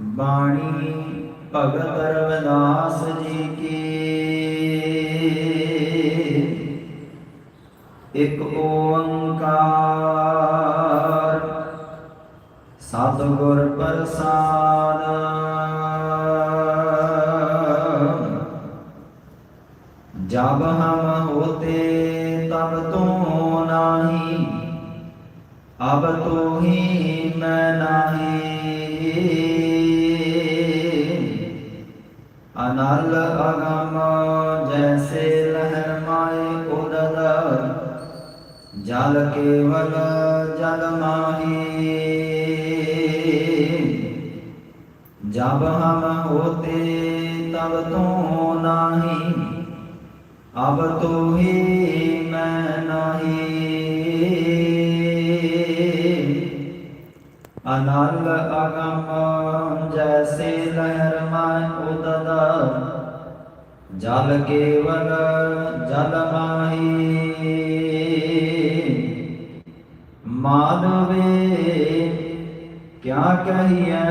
ਬਾਣੀ ਭਗਤ ਰਵਿਦਾਸ ਜੀ ਕੀ। ਇੱਕ ਓੰਕਾਰ ਸਤਿਗੁਰ ਪ੍ਰਸਾਦ। ਜਬ ਹਮ ਹੋਤੇ ਤਬ ਤੋ ਨਾਹੀ, ਅਬ ਤੋ ਮੈਂ ਅਨਲ ਅਗਮ, ਜੈਸੇ ਲਹਿਰ ਮਾਏ ਉਦਲ ਜਲ ਕੇਵਲ ਜਲ ਮਾਹੀ। ਜਬ ਹਮ ਹੋਤੇ ਤਬ ਤੂੰ ਨਾਹੀ, ਅਬ ਤੂੰ ਹੀ ਮੈਂ ਨਾਹੀ। ਅਨਲ ਅਗਮ ਜੈਸੇ ਲਹਿਰ ਮਾਇ ਉਦਦਾ। ਜਲ ਕੇਵਲ ਜਲ ਮਾਹੀ। ਮਾਨਵੇ ਕਿਆ ਕਹੀਐ